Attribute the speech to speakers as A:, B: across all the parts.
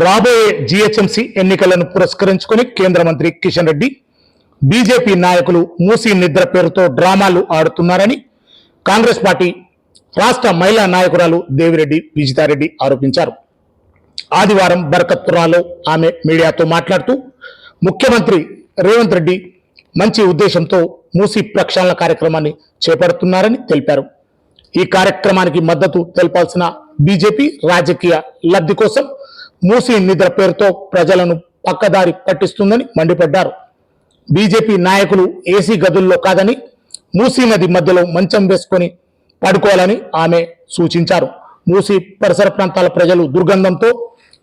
A: రాబోయే జిహెచ్ఎంసీ ఎన్నికలను పురస్కరించుకుని కేంద్ర మంత్రి కిషన్ రెడ్డి బీజేపీ నాయకులు మూసి నిద్ర పేరుతో డ్రామాలు ఆడుతున్నారని కాంగ్రెస్ పార్టీ రాష్ట్ర మహిళా నాయకురాలు దేవిరెడ్డి విజితారెడ్డి ఆరోపించారు. ఆదివారం బరకత్పురాలో ఆమె మీడియాతో మాట్లాడుతూ ముఖ్యమంత్రి రేవంత్ రెడ్డి మంచి ఉద్దేశంతో మూసి ప్రక్షాళన కార్యక్రమాన్ని చేపడుతున్నారని తెలిపారు. ఈ కార్యక్రమానికి మద్దతు తెలపాల్సిన బీజేపీ రాజకీయ లబ్ధి కోసం మూసి నిద్ర పేరుతో ప్రజలను పక్కదారి పట్టిస్తుందని మండిపడ్డారు. బీజేపీ నాయకులు ఏసీ గదుల్లో కాదని మూసీ నది మధ్యలో మంచం వేసుకొని పడుకోవాలని ఆమె సూచించారు. మూసీ పరిసర ప్రాంతాల ప్రజలు దుర్గంధంతో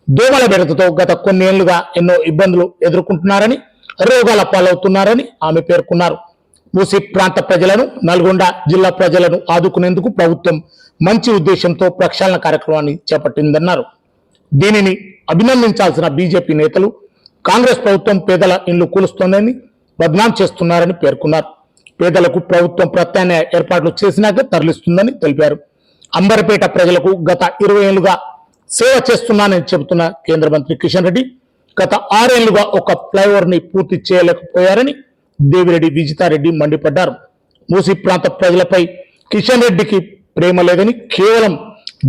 A: దోమల బెడతతో గత కొన్నేళ్ళుగా ఎన్నో ఇబ్బందులు ఎదుర్కొంటున్నారని రోగాల పాలవుతున్నారని ఆమె పేర్కొన్నారు. మూసీ ప్రాంత ప్రజలను నల్గొండ జిల్లా ప్రజలను ఆదుకునేందుకు ప్రభుత్వం మంచి ఉద్దేశంతో ప్రక్షాళన కార్యక్రమాన్ని చేపట్టిందన్నారు. దీనిని అభినందించాల్సిన బీజేపీ నేతలు కాంగ్రెస్ ప్రభుత్వం పేదల ఇండ్లు కూలుస్తోందని బద్నాం చేస్తున్నారని పేర్కొన్నారు. పేదలకు ప్రభుత్వం ప్రత్యామ్నాయ ఏర్పాట్లు చేసినాక తరలిస్తుందని తెలిపారు. అంబర్పేట ప్రజలకు గత ఇరవై ఏళ్ళుగా సేవ చేస్తున్నానని చెబుతున్న కేంద్ర మంత్రి కిషన్ రెడ్డి గత ఆరేళ్ళుగా ఒక ఫ్లైఓవర్ని పూర్తి చేయలేకపోయారని దేవిరెడ్డి విజితారెడ్డి మండిపడ్డారు. మూసి ప్రాంత ప్రజలపై కిషన్ రెడ్డికి ప్రేమ లేదని కేవలం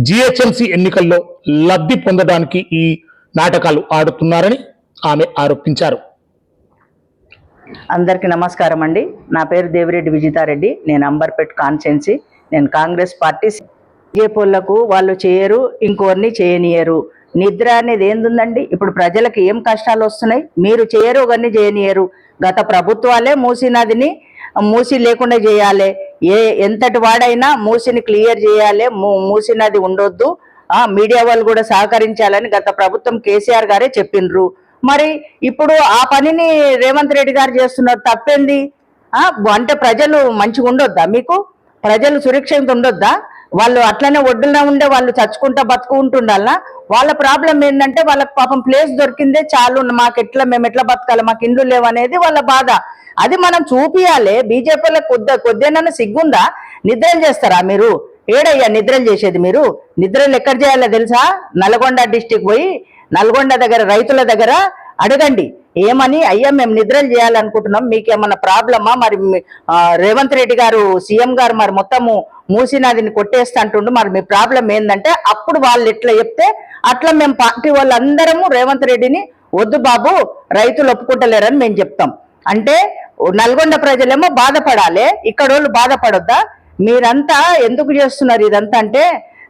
A: జిహెచ్ఎంసీ ఎన్నికల్లో లబ్ధి పొందడానికి ఈ నాటకాలు ఆడుతున్నారని ఆమె ఆరోపించారు.
B: అందరికీ నమస్కారం అండి. నా పేరు దేవిరెడ్డి విజితారెడ్డి. నేను అంబర్పేట్ కాన్స్టెన్సీ. నేను కాంగ్రెస్ పార్టీ బీజేపీలకు వాళ్ళు చేయరు ఇంకోరిని చేయనియరు. నిద్ర అనేది ఏందుందండి? ఇప్పుడు ప్రజలకు ఏం కష్టాలు వస్తున్నాయి? మీరు చేయరు ఒకరిని చేయనియరు. గత ప్రభుత్వాలే మూసీ నదిని మూసి లేకుండా చేయాలి. ఏ ఎంతటి వాడైనా మూసిని క్లియర్ చేయాలి. మూ- మూసీ నది ఉండొద్దు. ఆ మీడియా వాళ్ళు కూడా సహకరించాలని గత ప్రభుత్వం కేసీఆర్ గారే చెప్పిండ్రు. మరి ఇప్పుడు ఆ పనిని రేవంత్ రెడ్డి గారు చేస్తున్నారు తప్పేంది? అంటే ప్రజలు మంచిగా ఉండొద్దా మీకు? ప్రజలు సురక్షితంగా ఉండొద్దా? వాళ్ళు అట్లనే ఒడ్డున ఉండే వాళ్ళు చచ్చుకుంటా బతుకుంటుండాలనా వాళ్ళ ప్రాబ్లం ఏంటంటే వాళ్ళకి పాపం ప్లేస్ దొరికిందే చాలు మాకు ఎట్లా మేము ఎట్లా బతకాలి మాకు ఇండ్లు లేవనేది వాళ్ళ బాధ. అది మనం చూపియాలి. బీజేపీలో కొద్ది కొద్దినన్నా సిగ్గుందా? నిద్రలు చేస్తారా మీరు? ఏడయ్యా నిద్రలు చేసేది మీరు? నిద్రలు ఎక్కడ చేయాలో తెలుసా? నల్గొండ డిస్టిక్ పోయి నల్గొండ దగ్గర రైతుల దగ్గర అడగండి. ఏమని? అయ్యా మేము నిద్రలు చేయాలనుకుంటున్నాం. మీకేమన్నా ప్రాబ్లమా? మరి రేవంత్ రెడ్డి గారు సీఎం గారు మరి మొత్తము మూసినదిని కొట్టేస్తంటుండు. కొట్టేస్తా అంటుండు మరి మీ ప్రాబ్లం ఏంటంటే అప్పుడు వాళ్ళు ఎట్లా చెప్తే అట్లా మేము పార్టీ వాళ్ళందరము రేవంత్ రెడ్డిని వద్దు బాబు రైతులు ఒప్పుకుంటలేరని మేము చెప్తాం. అంటే నల్గొండ ప్రజలేమో బాధపడాలి. ఇక్కడ వాళ్ళు బాధపడొద్దా? మీరంతా ఎందుకు చేస్తున్నారు ఇదంతా అంటే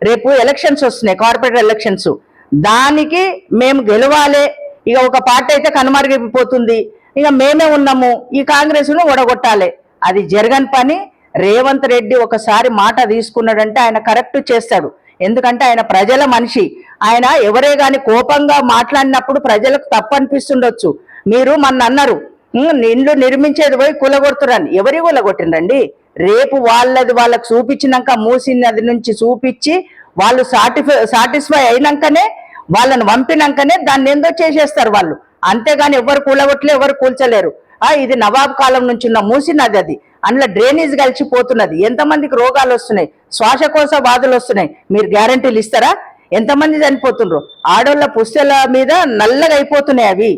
B: రేపు ఎలక్షన్స్ వస్తున్నాయి కార్పొరేట్ ఎలక్షన్స్. దానికి మేము గెలవాలి. ఇక ఒక పార్టీ అయితే కనుమరుగైపోతుంది. ఇక మేమే ఉన్నాము. ఈ కాంగ్రెస్ను ఒడగొట్టాలి అది జరగని పని. రేవంత్ రెడ్డి ఒకసారి మాట తీసుకున్నాడంటే ఆయన కరెక్ట్ చేస్తాడు. ఎందుకంటే ఆయన ప్రజల మనిషి. ఆయన ఎవరే గాని కోపంగా మాట్లాడినప్పుడు ప్రజలకు తప్పు అనిపిస్తుండొచ్చు మీరు మన అన్నారు ఇండ్లు నిర్మించేది పోయి కూలగొడుతురని ఎవరి కూలగొట్టిండండి రేపు వాళ్ళది వాళ్ళకి చూపించినాక మూసినది నుంచి చూపించి వాళ్ళు సాటిఫై సాటిస్ఫై అయినాకనే వాళ్ళని పంపినాకనే దాన్ని ఏందో చేసేస్తారు వాళ్ళు. అంతేగాని ఎవరు కూలగొట్టలే ఎవరు కూల్చలేరు. ఆ ఇది నవాబ్ కాలం నుంచి ఉన్న మూసి నది అది. అందులో డ్రైనేజ్ కలిసిపోతున్నది ఎంతమందికి రోగాలు వస్తున్నాయి? శ్వాసకోశ బాధలు వస్తున్నాయి. మీరు గ్యారంటీలు ఇస్తారా? ఎంతమంది చనిపోతుండ్రు? ఆడోళ్ళ పుస్తల మీద నల్లగా అయిపోతున్నాయి అవి.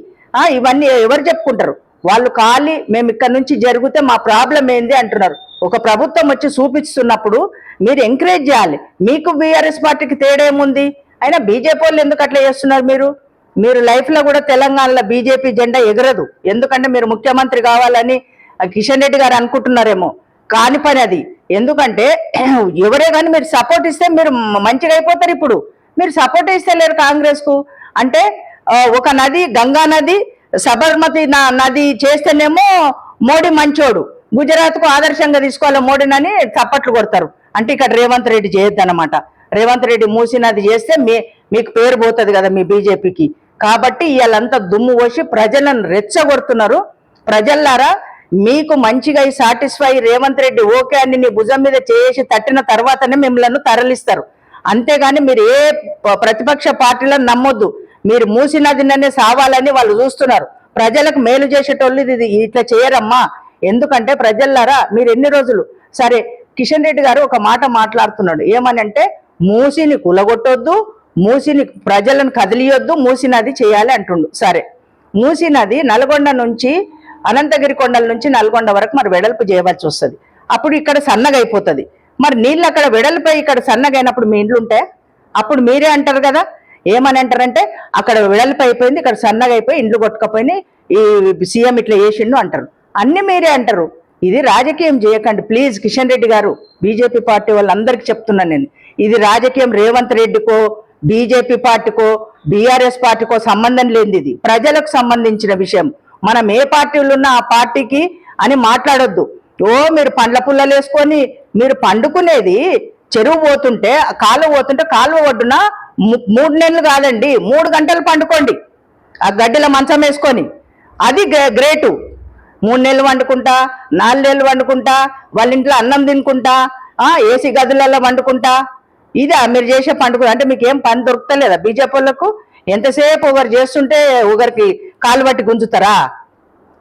B: ఇవన్నీ ఎవరు చెప్పుకుంటారు? వాళ్ళు ఖాళీ మేము ఇక్కడ నుంచి జరిగితే మా ప్రాబ్లం ఏంది అంటున్నారు. ఒక ప్రభుత్వం వచ్చి చూపిస్తున్నప్పుడు మీరు ఎంకరేజ్ చేయాలి. మీకు బీఆర్ఎస్ పార్టీకి తేడా ఏముంది? అయినా బీజేపీ వాళ్ళు ఎందుకు అట్లా చేస్తున్నారు మీరు? మీరు లైఫ్లో కూడా తెలంగాణలో బీజేపీ జెండా ఎగరదు. ఎందుకంటే మీరు ముఖ్యమంత్రి కావాలని కిషన్ రెడ్డి గారు అనుకుంటున్నారేమో. కాని పని అది. ఎందుకంటే ఎవరే కానీ మీరు సపోర్ట్ ఇస్తే మీరు మంచిగా అయిపోతారు ఇప్పుడు. మీరు సపోర్ట్ ఇస్తే లేరు కాంగ్రెస్కు అంటే ఒక నది గంగా నది సబర్మతి నది చేస్తేనేమో మోడీ మంచోడు. గుజరాత్కు ఆదర్శంగా తీసుకోవాలి మోడీనని చప్పట్లు కొడతారు. అంటే ఇక్కడ రేవంత్ రెడ్డి చేయొద్దనమాట రేవంత్ రెడ్డి మూసినది చేస్తే మీ మీకు పేరు పోతుంది కదా మీ బీజేపీకి. కాబట్టి ఇవాళంతా దుమ్ము పోసి ప్రజలను రెచ్చగొడుతున్నారు. ప్రజల్లారా మీకు మంచిగా ఈ సాటిస్ఫై రేవంత్ రెడ్డి ఓకే అని నీ భుజం మీద చేసి తట్టిన తర్వాతనే మిమ్మల్ని తరలిస్తారు. అంతేగాని మీరు ఏ ప్రతిపక్ష పార్టీలను నమ్మొద్దు. మీరు మూసి నదిననే సావాలని వాళ్ళు చూస్తున్నారు. ప్రజలకు మేలు చేసేటోళ్ళు ఇది ఇట్లా చేయరమ్మా. ఎందుకంటే ప్రజల్లారా మీరు ఎన్ని రోజులు? సరే కిషన్ రెడ్డి గారు ఒక మాట మాట్లాడుతున్నాడు. ఏమని అంటే మూసిని కులగొట్టొద్దు మూసిని ప్రజలను కదిలియొద్దు మూసినది చేయాలి అంటుండు. సరే మూసినది నల్గొండ నుంచి అనంతగిరి కొండల నుంచి నల్గొండ వరకు మరి వెడల్పు చేయవలసి వస్తుంది. అప్పుడు ఇక్కడ సన్నగా అయిపోతుంది మరి నీళ్ళు అక్కడ వెడల్పై ఇక్కడ సన్నగైనప్పుడు మీ ఇండ్లు ఉంటాయి అప్పుడు మీరే అంటారు కదా ఏమని అంటారంటే అక్కడ వెడల్పు అయిపోయింది ఇక్కడ సన్నగా అయిపోయి ఇండ్లు కొట్టుకపోయినాయి ఈ సీఎం ఇట్లా చేసిండు అంటారు. అన్ని మీరే అంటారు. ఇది రాజకీయం చేయకండి. ప్లీజ్ కిషన్ రెడ్డి గారు బీజేపీ పార్టీ వాళ్ళందరికీ చెప్తున్నాను నేను. ఇది రాజకీయం రేవంత్ రెడ్డికో బీజేపీ పార్టీకో బీఆర్ఎస్ పార్టీకో సంబంధం లేనిది ఇది. ప్రజలకు సంబంధించిన విషయం. మనం ఏ పార్టీలు ఉన్నా ఆ పార్టీకి అని మాట్లాడొద్దు. ఓ మీరు పండ్ల పుల్లలు వేసుకొని మీరు పండుకునేది చెరువు పోతుంటే కాలువ పోతుంటే కాలువ ఒడ్డున మూడు నెలలు కాదండి మూడు గంటలు పండుకోండి. ఆ గడ్డిలో మంచం వేసుకొని. అది గ్రేటు. మూడు నెలలు వండుకుంటా నాలుగు నెలలు వండుకుంటా వాళ్ళ ఇంట్లో అన్నం తినుకుంటా ఆ ఏసీ గదులలో వండుకుంటా. ఇదా మీరు చేసే పండుగ. అంటే మీకు ఏం పని దొరుకుతలేదా? బీజేపీ వాళ్ళకు ఎంతసేపు ఒకరు చేస్తుంటే ఒకరికి కాలు పట్టి గుంజుతారా?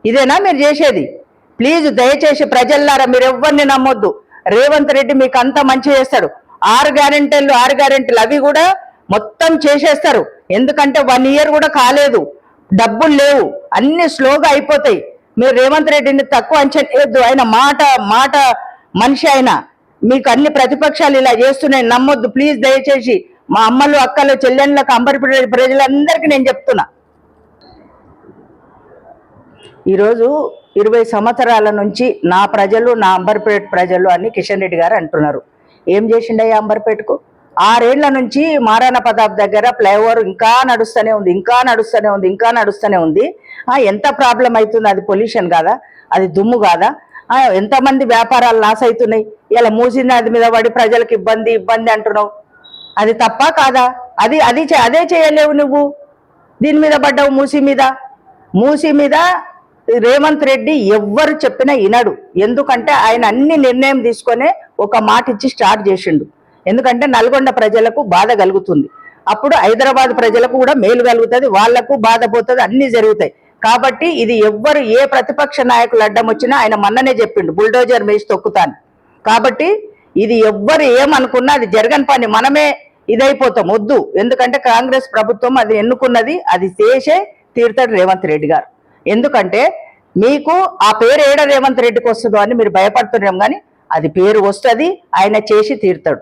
B: ఇదేనా మీరు చేసేది? ప్లీజ్ దయచేసి ప్రజల్లారా మీరు ఎవరిని నమ్మొద్దు. రేవంత్ రెడ్డి మీకు అంత మంచి చేస్తాడు. ఆరు గ్యారెంటీలు ఆరు గ్యారెంటీలు. అవి కూడా మొత్తం చేసేస్తారు. ఎందుకంటే వన్ ఇయర్ కూడా కాలేదు. డబ్బులు లేవు. అన్ని స్లోగా అయిపోతాయి. మీరు రేవంత్ రెడ్డిని తక్కువ అంచనా వేయొద్దు. ఆయన మాట మాట మనిషి ఆయన. మీకు అన్ని ప్రతిపక్షాలు ఇలా చేస్తున్నాయి. నమ్మొద్దు. ప్లీజ్ దయచేసి మా అమ్మలు అక్కలు చెల్లెళ్ళకు అంబరిపేట ప్రజలందరికీ నేను చెప్తున్నా. ఈరోజు ఇరవై సంవత్సరాల నుంచి నా ప్రజలు నా అంబర్పేట ప్రజలు అని కిషన్ రెడ్డి గారు అంటున్నారు. ఏం చేసిండయ్యా అంబర్పేటకు? ఆరేళ్ళ నుంచి మారాణ ప్రతాప్ దగ్గర ఫ్లైఓవర్ ఇంకా నడుస్తూనే ఉంది ఇంకా నడుస్తూనే ఉంది ఇంకా నడుస్తూనే ఉంది. ఎంత ప్రాబ్లం అవుతుంది? అది పొల్యూషన్ కాదా? అది దుమ్ము కాదా? ఎంతమంది వ్యాపారాలు లాస్ అవుతున్నాయి? ఇలా మూసిన మీద పడి ప్రజలకు ఇబ్బంది ఇబ్బంది అంటున్నావు. అది తప్ప కాదా? అది అది అదే చేయలేవు నువ్వు. దీని మీద పడ్డావు మూసి మీద. మూసి మీద రేవంత్ రెడ్డి ఎవ్వరు చెప్పినా వినడు. ఎందుకంటే ఆయన అన్ని నిర్ణయం తీసుకొని ఒక మాట ఇచ్చి స్టార్ట్ చేసిండు. ఎందుకంటే నల్గొండ ప్రజలకు బాధ కలుగుతుంది. అప్పుడు హైదరాబాద్ ప్రజలకు కూడా మేలు కలుగుతుంది వాళ్ళకు బాధ పోతుంది అన్ని జరుగుతాయి. కాబట్టి ఇది ఎవ్వరు ఏ ప్రతిపక్ష నాయకులు అడ్డం వచ్చినా ఆయన మొన్ననే చెప్పిండు బుల్డోజర్ మేసి తొక్కుతాను. కాబట్టి ఇది ఎవ్వరు ఏమనుకున్నా అది జరగని పని మనమే ఇదైపోతాం వద్దు. ఎందుకంటే కాంగ్రెస్ ప్రభుత్వం అది ఎన్నుకున్నది అది చేసే తీర్థడు రేవంత్ రెడ్డి గారు. ఎందుకంటే మీకు ఆ పేరు ఏడ రేవంత్ రెడ్డికి వస్తుందో అని మీరు భయపడుతున్నాం కానీ అది పేరు వస్తుంది ఆయన చేసి తీరుతాడు.